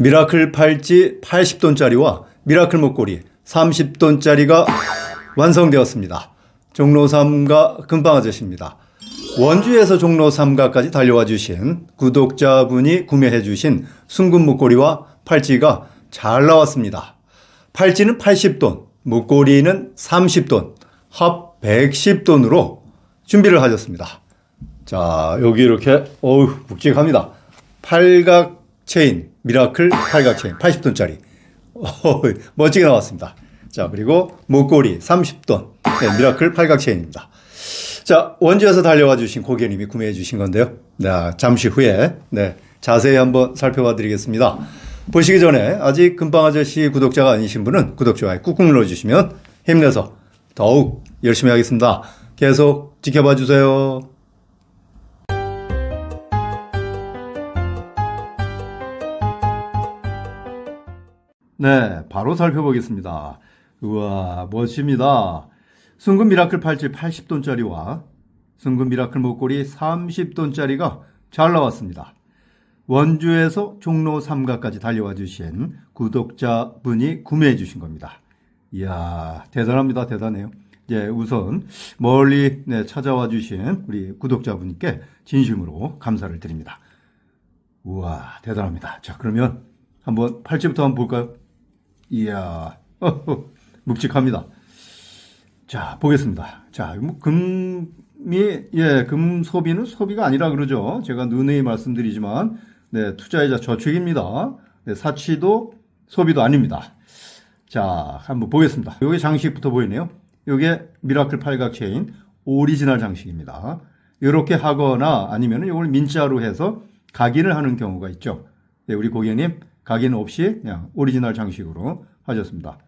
미라클 팔찌 80돈짜리와 미라클 목걸이 30돈짜리가 완성되었습니다. 종로 3가 금방 아저씨입니다. 원주에서 종로 3가까지 달려와 주신 구독자분이 구매해 주신 순금 목걸이와 팔찌가 잘 나왔습니다. 팔찌는 80돈, 목걸이는 30돈, 합 110돈으로 준비를 하셨습니다. 자, 여기 이렇게 어우, 묵직합니다. 팔각 체인, 미라클 팔각 체인 80돈짜리. 어, 멋지게 나왔습니다. 자, 그리고 목걸이 30돈. 네, 미라클 팔각 체인입니다. 자, 원주에서 달려와 주신 고객님이 구매해 주신 건데요. 네, 잠시 후에 네, 자세히 한번 살펴봐 드리겠습니다. 보시기 전에 아직 금방 아저씨 구독자가 아니신 분은 구독, 좋아요 꾹꾹 눌러주시면 힘내서 더욱 열심히 하겠습니다. 계속 지켜봐 주세요. 네, 바로 살펴보겠습니다. 우와, 멋집니다. 순금 미라클 팔찌 80돈짜리와 순금 미라클 목걸이 30돈짜리가 잘 나왔습니다. 원주에서 종로 3가까지 달려와 주신 구독자분이 구매해 주신 겁니다. 이야, 대단합니다. 대단해요. 이제 우선 멀리 네, 찾아와 주신 우리 구독자분께 진심으로 감사를 드립니다. 우와, 대단합니다. 자, 그러면 한번 팔찌부터 한번 볼까요? 이야, 묵직합니다. 자, 보겠습니다. 자, 뭐 금이, 예, 금 소비는 소비가 아니라 그러죠. 제가 누누이 말씀드리지만, 네, 투자이자 저축입니다. 네, 사치도 소비도 아닙니다. 자, 한번 보겠습니다. 요게 장식부터 보이네요. 요게 미라클 팔각 체인 오리지널 장식입니다. 이렇게 하거나 아니면 이걸 민자로 해서 각인을 하는 경우가 있죠. 네, 우리 고객님 각인 없이 그냥 오리지널 장식으로 하셨습니다.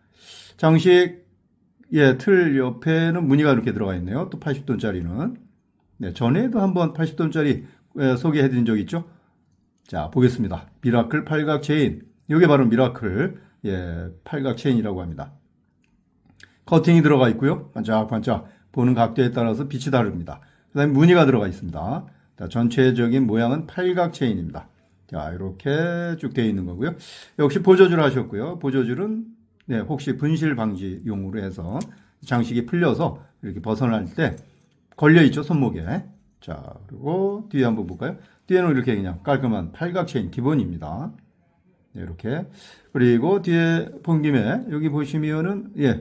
장식 예, 틀 옆에는 무늬가 이렇게 들어가 있네요. 또 80돈짜리는. 네, 전에도 한번 80돈짜리 예, 소개해 드린 적 있죠? 자, 보겠습니다. 미라클 팔각 체인. 이게 바로 미라클 예, 팔각 체인이라고 합니다. 커팅이 들어가 있고요. 반짝반짝 보는 각도에 따라서 빛이 다릅니다. 그 다음에 무늬가 들어가 있습니다. 자, 전체적인 모양은 팔각 체인입니다. 자, 이렇게 쭉 되어 있는 거고요. 역시 보조줄 하셨고요. 보조줄은 네, 혹시 분실 방지용으로 해서 장식이 풀려서 이렇게 벗어날 때 걸려 있죠, 손목에. 자, 그리고 뒤에 한번 볼까요? 뒤에는 이렇게 그냥 깔끔한 팔각 체인 기본입니다. 네, 이렇게. 그리고 뒤에 본 김에 여기 보시면은 예,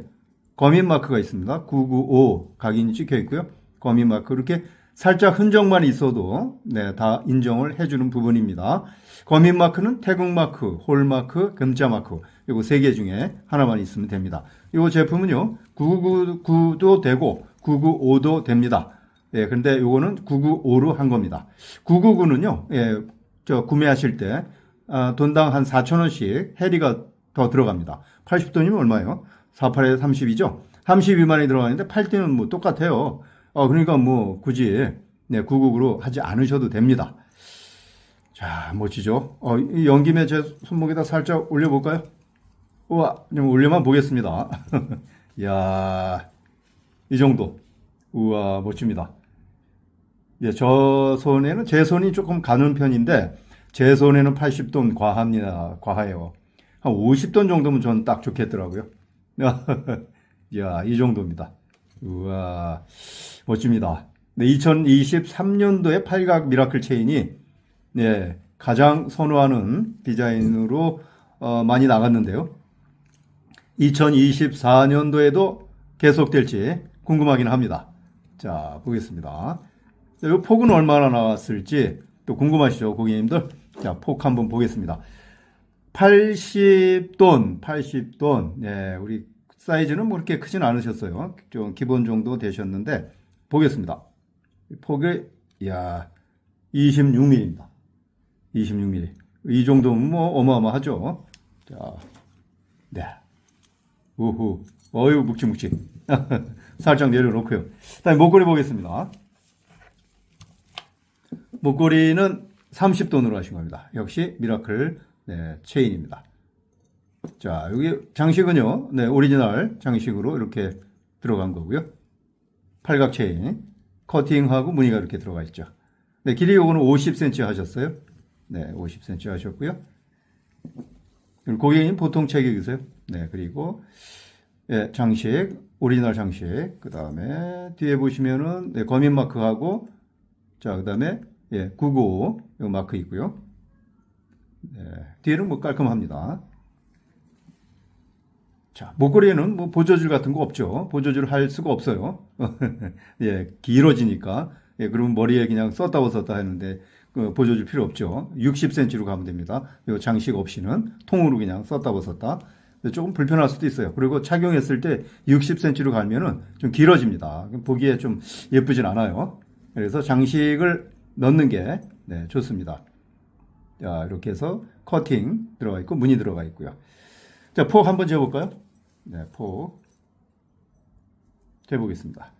거민 마크가 있습니다. 995 각인이 찍혀 있고요. 거민 마크 이렇게 살짝 흔적만 있어도 네, 다 인정을 해주는 부분입니다. 거민 마크는 태국 마크, 홀 마크, 금자 마크 이거 세 개 중에 하나만 있으면 됩니다. 이 제품은요 999도 되고 995도 됩니다. 예, 근데 요거는 995로 한 겁니다. 999는요, 예, 저 구매하실 때 아, 돈당 한 4천 원씩 해리가 더 들어갑니다. 80돈이면 얼마예요? 48에 30이죠? 32만이 들어가는데 팔 때는 뭐 똑같아요. 어, 그러니까 뭐 굳이 네, 999로 하지 않으셔도 됩니다. 자, 멋지죠? 어, 이 연김에 제 손목에다 살짝 올려볼까요? 우와, 좀 올려만 보겠습니다. 이야, 이 정도. 우와, 멋집니다. 예, 저 손에는, 제 손이 조금 가는 편인데, 제 손에는 80돈 과합니다. 과해요. 한 50돈 정도면 전 딱 좋겠더라고요. 이야, 이 정도입니다. 우와, 멋집니다. 네, 2023년도에 팔각 미라클 체인이 네, 가장 선호하는 디자인으로 어, 많이 나갔는데요. 2024년도에도 계속될지 궁금하긴 합니다. 자, 보겠습니다. 이 폭은 얼마나 나왔을지 또 궁금하시죠, 고객님들? 자, 폭 한번 보겠습니다. 80돈, 80돈. 네, 우리 사이즈는 뭐 그렇게 크진 않으셨어요. 좀 기본 정도 되셨는데 보겠습니다. 폭이 야 26mm입니다. 26mm. 이 정도면 뭐 어마어마하죠. 자, 네. 우후. 어유 묵직묵직. 살짝 내려놓고요. 다음에 목걸이 보겠습니다. 목걸이는 30돈으로 하신 겁니다. 역시 미라클 네, 체인입니다. 자, 여기 장식은요, 네, 오리지널 장식으로 이렇게 들어간 거고요. 팔각 체인, 커팅하고 무늬가 이렇게 들어가 있죠. 네, 길이 요거는 50cm 하셨어요. 네, 50cm 하셨고요. 고객님 보통 체격이세요? 네, 그리고 예, 장식, 오리지널 장식. 그 다음에 뒤에 보시면은 네, 검인 마크하고 자, 그 다음에 예, 995 요 마크 있고요. 네, 뒤에는 뭐 깔끔합니다. 자, 목걸이에는 뭐 보조줄 같은 거 없죠. 보조줄 할 수가 없어요. 예, 길어지니까. 예, 그러면 머리에 그냥 썼다 벗었다 하는데 그 보조줄 필요 없죠. 60cm로 가면 됩니다. 요 장식 없이는 통으로 그냥 썼다 벗었다. 조금 불편할 수도 있어요. 그리고 착용했을 때 60cm로 가면은 좀 길어집니다. 보기에 좀 예쁘진 않아요. 그래서 장식을 넣는 게 네, 좋습니다. 자, 이렇게 해서 커팅 들어가 있고 무늬 들어가 있고요. 자, 폭 한번 재볼까요? 네, 폭. 재보겠습니다.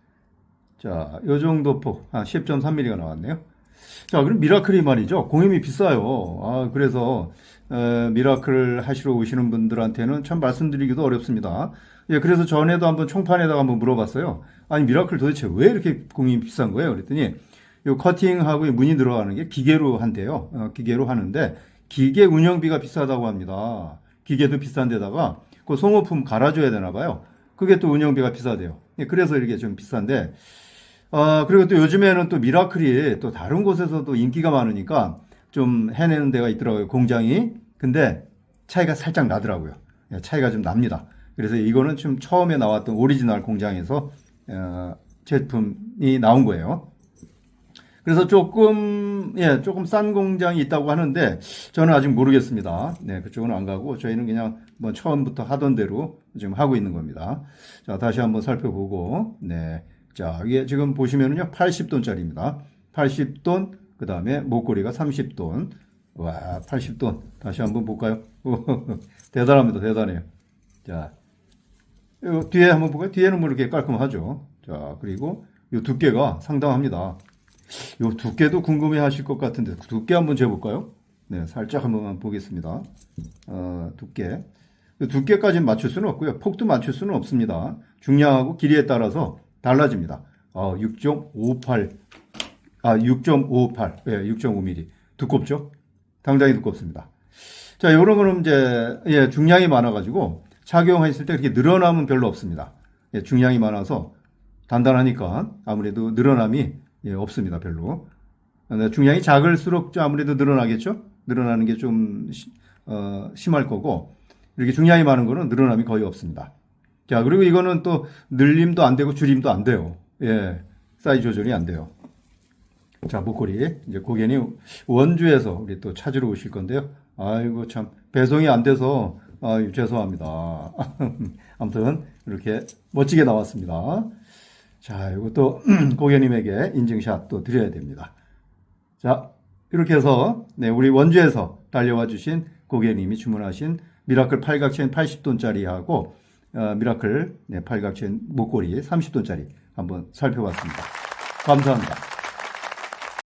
자, 요 정도 폭, 한 10.3mm가 나왔네요. 자, 그럼 미라클이 말이죠. 공임이 비싸요. 아, 그래서, 에, 미라클 하시러 오시는 분들한테는 참 말씀드리기도 어렵습니다. 예, 그래서 전에도 한번 총판에다가 한번 물어봤어요. 아니, 미라클 도대체 왜 이렇게 공임이 비싼 거예요? 그랬더니, 요 커팅하고 이 무늬 들어가는 게 기계로 한대요. 어, 기계로 하는데, 기계 운영비가 비싸다고 합니다. 기계도 비싼데다가, 그 소모품 갈아줘야 되나 봐요. 그게 또 운영비가 비싸대요. 예, 그래서 이렇게 좀 비싼데, 아, 그리고 또 요즘에는 또 미라클이 또 다른 곳에서도 인기가 많으니까 좀 해내는 데가 있더라고요, 공장이. 근데 차이가 살짝 나더라고요. 예, 차이가 좀 납니다. 그래서 이거는 좀 처음에 나왔던 오리지널 공장에서 어, 제품이 나온 거예요. 그래서 조금, 예, 조금 싼 공장이 있다고 하는데, 저는 아직 모르겠습니다. 네, 그쪽은 안 가고, 저희는 그냥 뭐 처음부터 하던 대로 지금 하고 있는 겁니다. 자, 다시 한번 살펴보고, 네. 자, 이게 지금 보시면은요, 80돈짜리입니다. 80돈, 그 다음에 목걸이가 30돈. 와, 80돈. 다시 한번 볼까요? 대단합니다. 대단해요. 자, 요 뒤에 한번 볼까요? 뒤에는 뭐 이렇게 깔끔하죠. 자, 그리고 이 두께가 상당합니다. 요 두께도 궁금해 하실 것 같은데, 두께 한번 재볼까요? 네, 살짝 한번 보겠습니다. 어, 두께. 두께까지는 맞출 수는 없고요. 폭도 맞출 수는 없습니다. 중량하고 길이에 따라서 달라집니다. 어, 6.58, 아, 6.58, 예, 6.5mm. 두껍죠? 상당히 두껍습니다. 자, 요런 거는 이제, 예, 중량이 많아가지고 착용했을 때 그렇게 늘어남은 별로 없습니다. 예, 중량이 많아서 단단하니까 아무래도 늘어남이 예, 없습니다, 별로. 근데 중량이 작을수록 좀 아무래도 늘어나겠죠? 늘어나는 게 좀 어, 심할 거고, 이렇게 중량이 많은 거는 늘어남이 거의 없습니다. 자, 그리고 이거는 또 늘림도 안 되고 줄임도 안 돼요. 예, 사이즈 조절이 안 돼요. 자, 목걸이. 이제 고객님 원주에서 우리 또 찾으러 오실 건데요. 아이고, 참, 배송이 안 돼서, 아유, 죄송합니다. 아무튼, 이렇게 멋지게 나왔습니다. 자, 이것도 고객님에게 인증샷 또 드려야 됩니다. 자, 이렇게 해서, 네, 우리 원주에서 달려와 주신 고객님이 주문하신 미라클 팔각체인 80돈짜리하고, 어, 미라클 네, 팔각체인 목걸이 30돈짜리 한번 살펴봤습니다. 감사합니다.